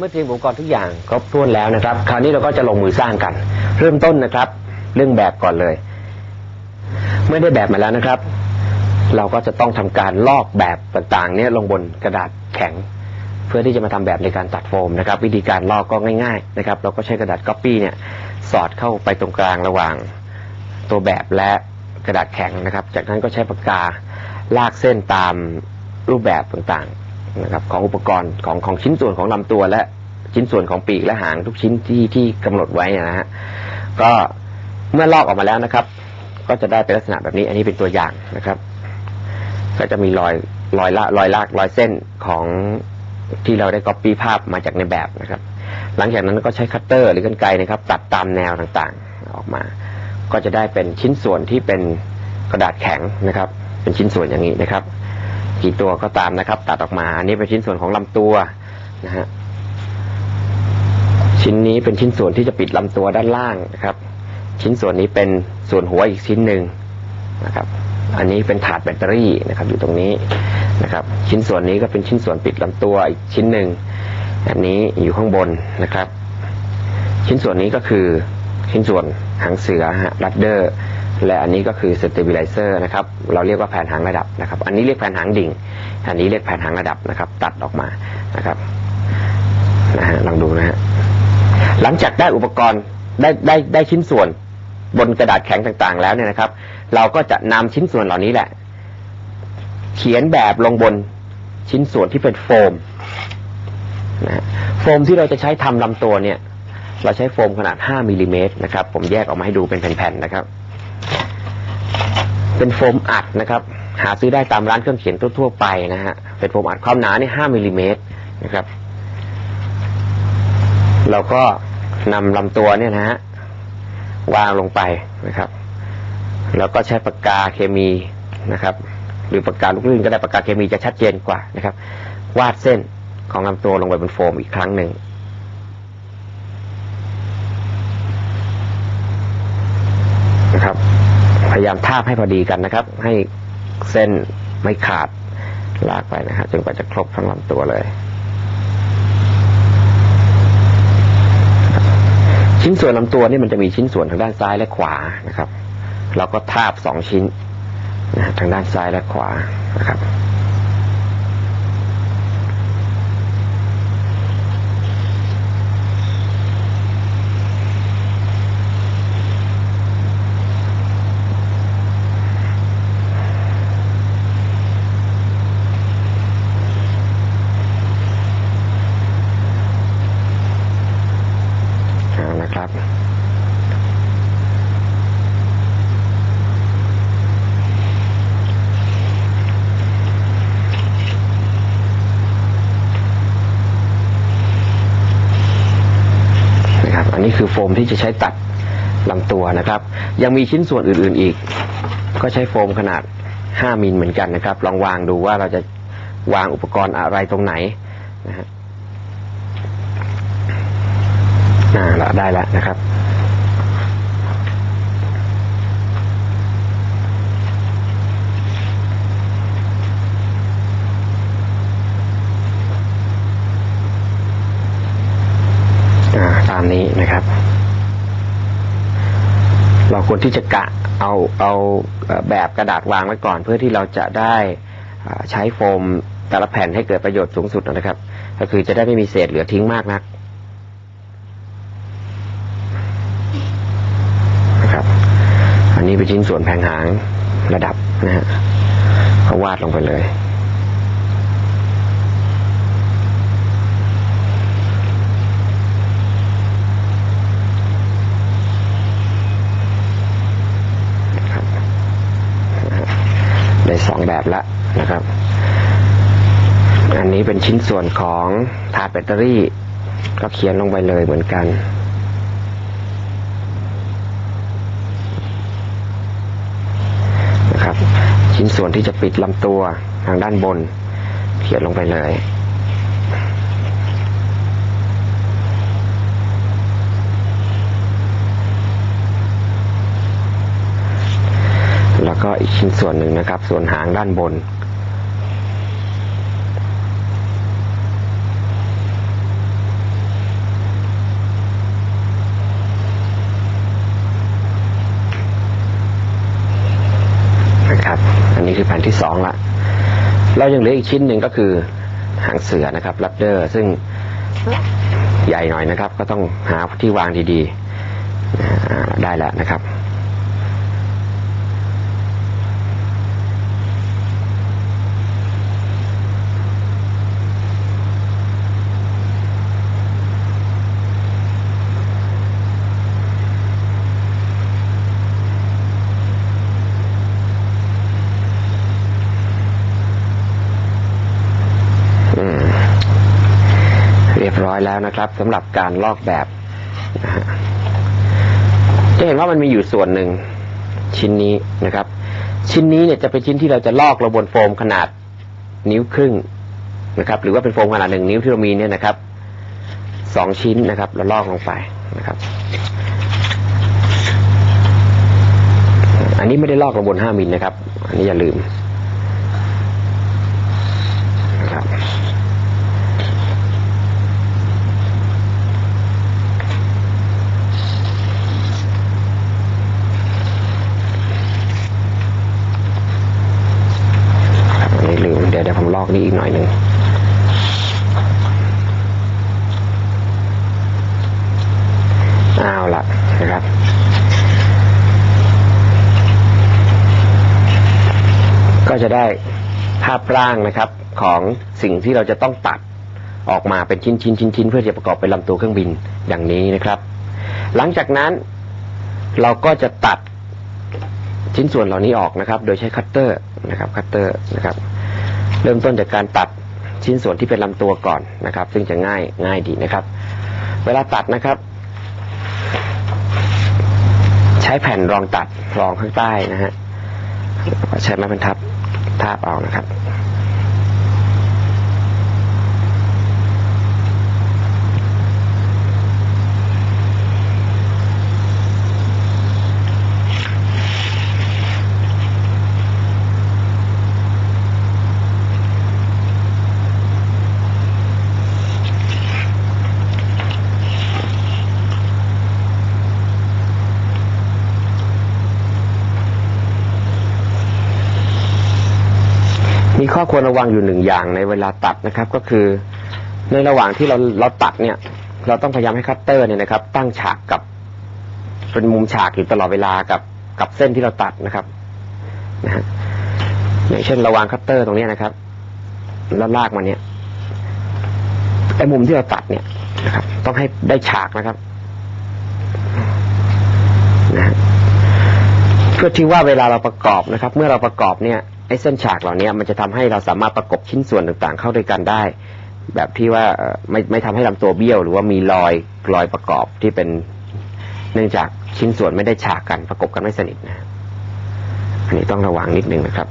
เมื่อเตรียมอุปกรณ์ทุกอย่างครบถ้วนแล้วนะครับ คราวนี้เราก็จะลงมือสร้างกัน เริ่มต้นนะครับ เรื่องแบบก่อนเลย เมื่อได้แบบมาแล้วนะครับ เราก็จะต้องทำการลอกแบบต่างๆ เนี่ยลงบนกระดาษแข็ง เพื่อที่จะมาทำแบบในการตัดโฟมนะครับ วิธีการลอกก็ง่าย ๆ นะครับ เราก็ใช้กระดาษก๊อปปี้เนี่ยสอดเข้าไปตรงกลางระหว่าง ตัวแบบและกระดาษแข็งนะครับ จากนั้นก็ใช้ปากกาลากเส้นตามรูปแบบต่างๆ นะครับของอุปกรณ์ของของชิ้นส่วนของลำตัว และชิ้นส่วนของปีกและหางทุกชิ้นที่ที่กำหนดไว้นะฮะก็เมื่อลอกออกมาแล้วนะครับ ก็จะได้เป็นลักษณะแบบนี้ อันนี้เป็นตัวอย่างนะครับ ก็จะมีรอยรอยละรอยลากรอยเส้นของที่เราได้ก๊อปปี้ภาพมาจากในแบบนะครับ หลังจากนั้นก็ใช้คัตเตอร์หรือกรรไกรนะครับ ตัดตามแนวต่างๆออกมา ก็จะได้เป็นชิ้นส่วนที่เป็นกระดาษแข็งนะครับ เป็นชิ้นส่วนอย่างนี้นะครับ กี่ตัวก็ตามนะครับ ตัดออกมา อันนี้เป็นชิ้นส่วนของลำตัวนะฮะชิ้นนี้เป็นชิ้นส่วนที่จะปิดลำตัวด้านล่างนะครับ ชิ้นส่วนนี้เป็นส่วนหัวอีกชิ้นหนึ่งนะครับ อันนี้เป็นถาดแบตเตอรี่นะครับ อยู่ตรงนี้นะครับ ชิ้นส่วนนี้ก็เป็นชิ้นส่วนปิดลำตัวอีกชิ้นหนึ่งอันนี้อยู่ข้างบนนะครับ ชิ้นส่วนนี้ก็คือชิ้นส่วนหางเสือฮะรัดเดอร์ และอันนี้ก็คือสเตเบลิเซอร์นะครับ เราเรียกว่าแผ่นหางระดับนะครับ อันนี้เรียกแผ่นหางดิ่ง อันนี้เรียกแผ่นหางระดับนะครับ ตัดออกมานะครับนะฮะลองดูนะฮะหลังจากได้อุปกรณ์ได้ได้ได้ชิ้นส่วนบนกระดาษแข็งต่างๆ แล้วเนี่ยนะครับ เราก็จะนำชิ้นส่วนเหล่านี้แหละ เขียนแบบลงบนชิ้นส่วนที่เป็นโฟมนะโฟมที่เราจะใช้ทำลำตัวเนี่ย เราใช้โฟมขนาด 5มิลลิเมตรนะครับ ผมแยกออกมาให้ดูเป็นแผ่นๆนะครับ เป็นโฟมอัดนะครับ หาซื้อได้ตามร้านเครื่องเขียนทั่วๆไปนะฮะเป็นโฟมอัดความหนาเนี่ย5มิลลิเมตรนะครับ เราก็นำลำตัวเนี่ยนะฮะวางลงไปนะครับ แล้วก็ใช้ปากกาเคมีนะครับ หรือปากกาลูกลื่นก็ได้ปากกาเคมีจะชัดเจนกว่านะครับ วาดเส้นของลำตัวลงไปบนโฟมอีกครั้งหนึ่ง นะครับ พยายามทาบให้พอดีกันนะครับ ให้เส้นไม่ขาดลากไปนะฮะจนกว่าจะครบทั้งลำตัวเลย ชิ้นส่วนลำตัวนี่มันจะมีชิ้นส่วนทางด้านซ้ายและขวานะครับ เราก็ทาบสองชิ้นนะฮะทางด้านซ้ายและขวานะครับ คือโฟมที่จะใช้ตัดลำตัวนะครับ ยังมีชิ้นส่วนอื่นๆอีก ก็ใช้โฟมขนาด 5มิลเหมือนกันนะครับ ลองวางดูว่าเราจะวางอุปกรณ์อะไรตรงไหนนะฮะอ่าเราได้แล้วนะครับ ตามนี้นะครับ เราควรที่จะกะเอาเอาแบบกระดาษวางไว้ก่อน เพื่อที่เราจะได้ใช้โฟมแต่ละแผ่นให้เกิดประโยชน์สูงสุดนะครับ ก็คือจะได้ไม่มีเศษเหลือทิ้งมากนักนะครับ อันนี้เป็นชิ้นส่วนแผงหางระดับนะฮะเขาวาดลงไปเลย นะครับนะฮะ ได้สองแบบแล้วนะครับ อันนี้เป็นชิ้นส่วนของถาดแบตเตอรี่ ก็เขียนลงไปเลยเหมือนกันนะครับ ชิ้นส่วนที่จะปิดลำตัวทางด้านบน เขียนลงไปเลย อีกชิ้นส่วนหนึ่งนะครับ ส่วนหางด้านบน นะครับ อันนี้คือแผ่นที่สองละเรายังเหลืออีกชิ้นหนึ่งก็คือหางเสือนะครับลับเดอร์ซึ่งใหญ่หน่อยนะครับ ก็ต้องหาที่วางดีๆได้แล้วนะครับ รียบร้อยแล้วนะครับสำหรับการลอกแบบจะเห็นว่ามันมีอยู่ส่วนหนึ่งชิ้นนี้นะครับ ชิ้นนี้เนี่ยจะเป็นชิ้นที่เราจะลอกราบนโฟมขนาดนิ้วครึ่งนะครับ หรือว่าเป็นโฟมขนาดหนึ่งนิ้วที่เรามีเนี่ยนะครับสองชิ้นนะครับเราลอกลงไปนะครับ อันนี้ไม่ได้ลอกลงบนห้ามิลนะครับ อันนี้อย่าลืมนะครับอันนี้ลืมเดี๋ยวเดี๋ยวผมลอก นี่อีกหน่อยหนึ่งเอาละนะครับ ก็จะได้ภาพร่างนะครับของสิ่งที่เราจะต้องตัดออกมาเป็นชิ้นชิ้นชิ้นชิ้นเพื่อจะประกอบเป็นลำตัวเครื่องบินอย่างนี้นะครับ หลังจากนั้นเราก็จะตัดชิ้นส่วนเหล่านี้ออกนะครับ โดยใช้คัตเตอร์นะครับคัตเตอร์นะครับ เริ่มต้นจากการตัดชิ้นส่วนที่เป็นลำตัวก่อนนะครับ ซึ่งจะง่ายง่ายดีนะครับ เวลาตัดนะครับ ใช้แผ่นรองตัดรองข้างใต้นะฮะแล้วก็ใช้ไม้บรรทัดทาบเอานะครับ มีข้อควรระวังอยู่หนึ่งอย่างในเวลาตัดนะครับ ก็คือในระหว่างที่เราเราตัดเนี่ย เราต้องพยายามให้คัตเตอร์เนี่ยนะครับ ตั้งฉากกับเป็นมุมฉากอยู่ตลอดเวลากับกับเส้นที่เราตัดนะครับนะฮะอย่างเช่นระวางคัตเตอร์ตรงนี้นะครับ แล้วลากมาเนี่ยไอ้มุมที่เราตัดเนี่ยนะครับ ต้องให้ได้ฉากนะครับนะฮะเพื่อที่ว่าเวลาเราประกอบนะครับ เมื่อเราประกอบเนี่ย ไอ้เส้นฉากเหล่านี้มันจะทำให้เราสามารถประกบชิ้นส่วนต่างๆ เข้าด้วยกันได้ แบบที่ว่าไม่ไม่ทำให้ลำตัวเบี้ยว หรือว่ามีรอยรอยประกอบที่เป็นเนื่องจากชิ้นส่วนไม่ได้ฉากกันประกบกันไม่สนิทนะอันนี้ต้องระวังนิดนึงนะครับ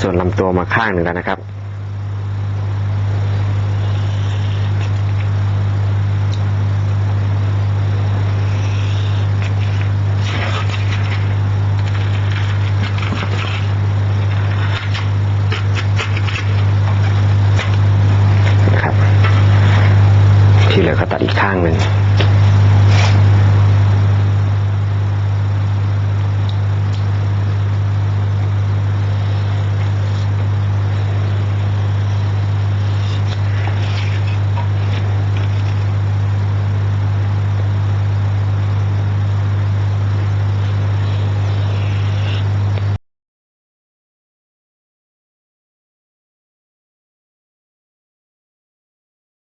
ส่วนลำตัวมาข้างหนึ่งแล้วนะครับ